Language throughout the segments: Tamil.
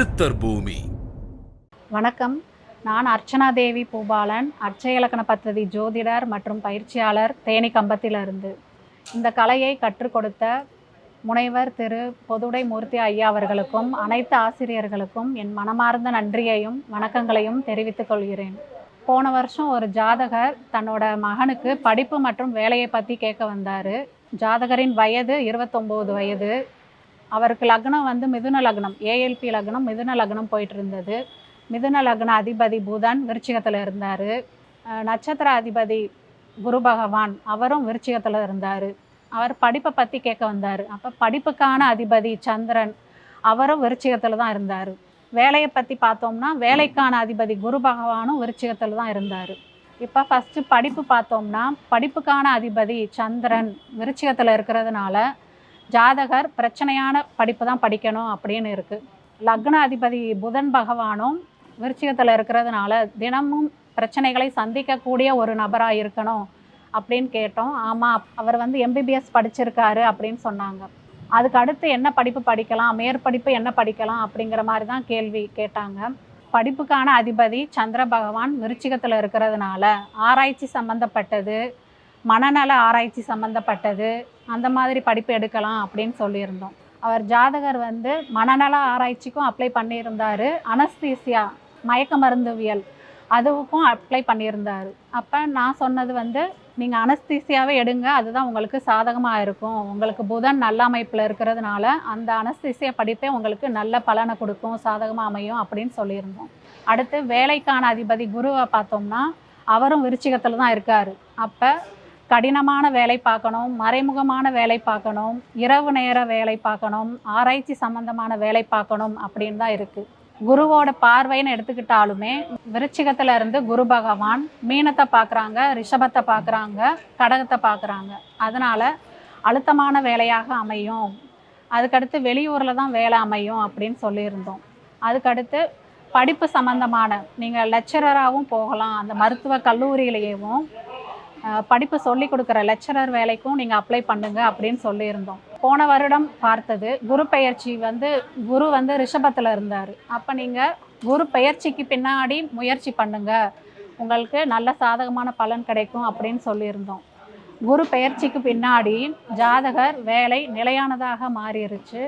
சித்தர் பூமி. வணக்கம். நான் அர்ச்சனா தேவி பூபாலன் அர்ச்சை இலக்கண பத்ததி ஜோதிடர் மற்றும் பயிற்சியாளர் தேனி கம்பத்திலிருந்து. இந்த கலையை கற்றுக் கொடுத்த முனைவர் திரு பொதுடை மூர்த்தி ஐயா அவர்களுக்கும் அனைத்து ஆசிரியர்களுக்கும் என் மனமார்ந்த நன்றியையும் வணக்கங்களையும் தெரிவித்துக் கொள்கிறேன். போன வருஷம் ஒரு ஜாதகர் தன்னோட மகனுக்கு படிப்பு மற்றும் வேலையை பற்றி கேட்க வந்தார். ஜாதகரின் வயது இருபத்தொம்போது வயது. அவருக்கு லக்னம் வந்து மிதுன லக்னம் ஏஎல்பி லக்னம் மிதுன லக்னம் போயிட்டு இருந்தது மிதுன லக்ன அதிபதி புதன் விருச்சிகத்தில் இருந்தார். நட்சத்திர அதிபதி குரு பகவான் அவரும் விருச்சிகத்தில் இருந்தார். அவர் படிப்பை பற்றி கேட்க வந்தார். அப்போ படிப்புக்கான அதிபதி சந்திரன் அவரும் விருச்சிகத்தில் தான் இருந்தார். வேலையை பற்றி பார்த்தோம்னா வேலைக்கான அதிபதி குரு பகவானும் விருச்சிகத்தில் தான் இருந்தார். இப்போ ஃபஸ்ட்டு படிப்பு பார்த்தோம்னா படிப்புக்கான அதிபதி சந்திரன் விருச்சிகத்தில் இருக்கிறதுனால ஜாதகர் பிரச்சனையான படிப்பு தான் படிக்கணும் அப்படின்னு இருக்குது லக்ன அதிபதி புதன் பகவானும் விருச்சிகத்தில் இருக்கிறதுனால தினமும் பிரச்சனைகளை சந்திக்கக்கூடிய ஒரு நபராக இருக்கணும் அப்படின்னு கேட்டோம். ஆமாம் அவர் வந்து எம்பிபிஎஸ் படிச்சிருக்காரு அப்படின்னு சொன்னாங்க. அதுக்கு அடுத்து என்ன படிப்பு படிக்கலாம் மேற்படிப்பு என்ன படிக்கலாம் அப்படிங்கிற மாதிரி தான் கேள்வி கேட்டாங்க. படிப்புக்கான அதிபதி சந்திர பகவான் விருச்சிகத்தில் இருக்கிறதுனால ஆராய்ச்சி சம்மந்தப்பட்டது மனநல ஆராய்ச்சி சம்மந்தப்பட்டது அந்த மாதிரி படிப்பு எடுக்கலாம் அப்படின்னு சொல்லியிருந்தோம். அவர் ஜாதகர் வந்து மனநல ஆராய்ச்சிக்கும் அப்ளை பண்ணியிருந்தார். அனஸ்தீசியா மயக்க மருந்துவியல் அதுவுக்கும் அப்ளை பண்ணியிருந்தார். அப்போ நான் சொன்னது வந்து நீங்கள் அனஸ்தீசியாவே எடுங்க அதுதான் உங்களுக்கு சாதகமாக இருக்கும். உங்களுக்கு புதன் நல்ல அமைப்பில் இருக்கிறதுனால அந்த அனஸ்தீசியா படிப்பே உங்களுக்கு நல்ல பலனை கொடுக்கும் சாதகமாக அமையும் அப்படின்னு சொல்லியிருந்தோம். அடுத்து வேலைக்கான அதிபதி குருவை பார்த்தோம்னா அவரும் விருச்சிகத்தில் தான் இருக்கார். அப்போ கடினமான வேலை பார்க்கணும் மறைமுகமான வேலை பார்க்கணும் இரவு நேர வேலை பார்க்கணும் ஆராய்ச்சி சம்பந்தமான வேலை பார்க்கணும் அப்படின்னு தான் இருக்குது குருவோட பார்வைன்னு எடுத்துக்கிட்டாலுமே விருச்சிகத்துல இருந்து குரு பகவான் மீனத்தை பார்க்குறாங்க ரிஷபத்தை பார்க்குறாங்க கடகத்தை பார்க்குறாங்க. அதனால் அழுத்தமான வேலையாக அமையும். அதுக்கடுத்து வெளியூரில் தான் வேலை அமையும் அப்படின்னு சொல்லியிருந்தோம். அதுக்கடுத்து படிப்பு சம்மந்தமான நீங்கள் லெக்சரராகவும் போகலாம் அந்த மருத்துவ கல்லூரியிலேயும் படிப்பு சொல்லி கொடுக்குற லெக்சரர் வேலைக்கும் நீங்கள் அப்ளை பண்ணுங்க அப்படின்னு சொல்லியிருந்தோம். போன வருடம் பார்த்தது குரு பெயர்ச்சி வந்து குரு வந்து ரிஷபத்தில் இருந்தார். அப்போ நீங்கள் குரு பெயர்ச்சிக்கு பின்னாடி முயற்சி பண்ணுங்க. உங்களுக்கு நல்ல சாதகமான பலன் கிடைக்கும் அப்படின்னு சொல்லியிருந்தோம். குரு பெயர்ச்சிக்கு பின்னாடி ஜாதகர் வேலை நிலையானதாக மாறிடுச்சு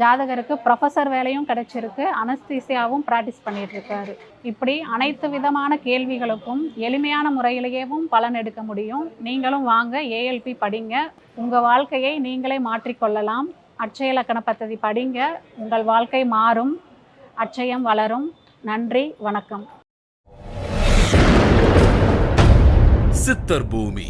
ஜாதகருக்கு ப்ரொஃபஸர் வேலையும் கிடைச்சிருக்கு. அனஸ்தீசியாவும் ப்ராக்டிஸ் பண்ணிட்டு இருக்காரு இப்படி அனைத்து விதமான கேள்விகளுக்கும் எளிமையான முறையிலேயேவும் பலன் எடுக்க முடியும். நீங்களும் வாங்க ஏஎல்பி படிங்க. உங்கள் வாழ்க்கையை நீங்களே மாற்றிக்கொள்ளலாம். அட்சய இலக்கண பத்ததி படிங்க. உங்கள் வாழ்க்கை மாறும். அட்சயம் வளரும். நன்றி வணக்கம். சித்தர் பூமி.